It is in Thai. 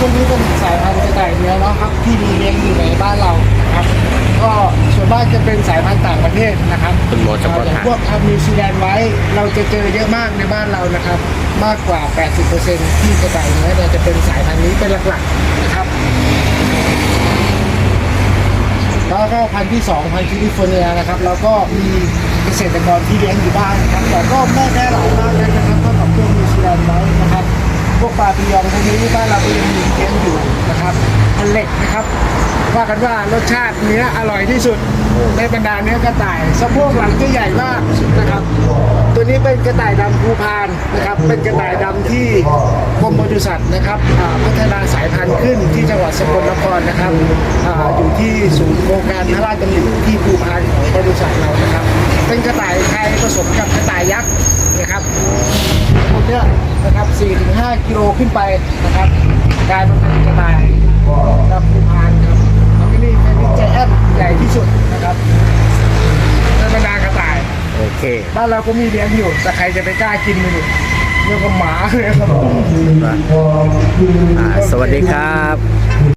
พวกนี้เป็นสายพันธุ์กระต่ายเนื้อเนาะครับที่มีเลี้ยงอยู่ในบ้านเรานะครับ ก็ส่วนมากจะเป็นสายพันธุ์ต่างประเทศนะครับเป็นหมอเฉพาะอย่างทางพวกทำนิวซีแลนด์ไว้ เราจะเจอเยอะมากในบ้านเรานะครับ มากกว่า 80%ที่กระต่ายเนื้อเนี่ยจะเป็นสายพันธุ์นี้เป็นหลักๆนะครับแล้วก็พันธุ์ที่สองพันธุ์แคลิฟอร์เนียนะครับเราก็มีเกษตรกรที่เลี้ยงอยู่บ้านนะครับแต่ก็ไม่แพร่หลายมากนักนะครับเท่ากับพวกนิวซีแลนด์ไว้นะครับ พวกปลาปิยองพวกนี้บ้านเราก็ยังมีเลี้ยงอยู่นะครับ พันเหล็กนะครับ ว่ากันว่ารสชาติเนื้ออร่อยที่สุดในบรรดาเนื้อกระต่ายสะโพกหลังจะใหญ่มากนะครับ ตัวนี้เป็นกระต่ายดำภูพานนะครับ เป็นกระต่ายดำที่กรมปศุสัตว์นะครับอ่าพัฒนาสายพันธุ์ขึ้นที่จังหวัดสกลนครนะครับอาอยู่ที่ศูนย์โครงการพระราชดำริที่ภูพานของปศุสัตว์เรานะครับ เป็นกระต่ายไทยผสมกับกระต่ายยักษ์นะครับพวกเนี้ยนะครับ4-5กิโลขึ้นไปนะครับกลายมาเป็นกระต่ายดำภูพานครับแล้วก็นี่เป็นใจแอนใหญ่ที่สุดนะครับในบรรดากระต่าย โอเค บ้านเราก็มีเลี้ยงอยู่ แต่ใครจะไปกล้ากินมันอยู่เรื่องกับหมาเลยครับอ่าสวัสดีครับ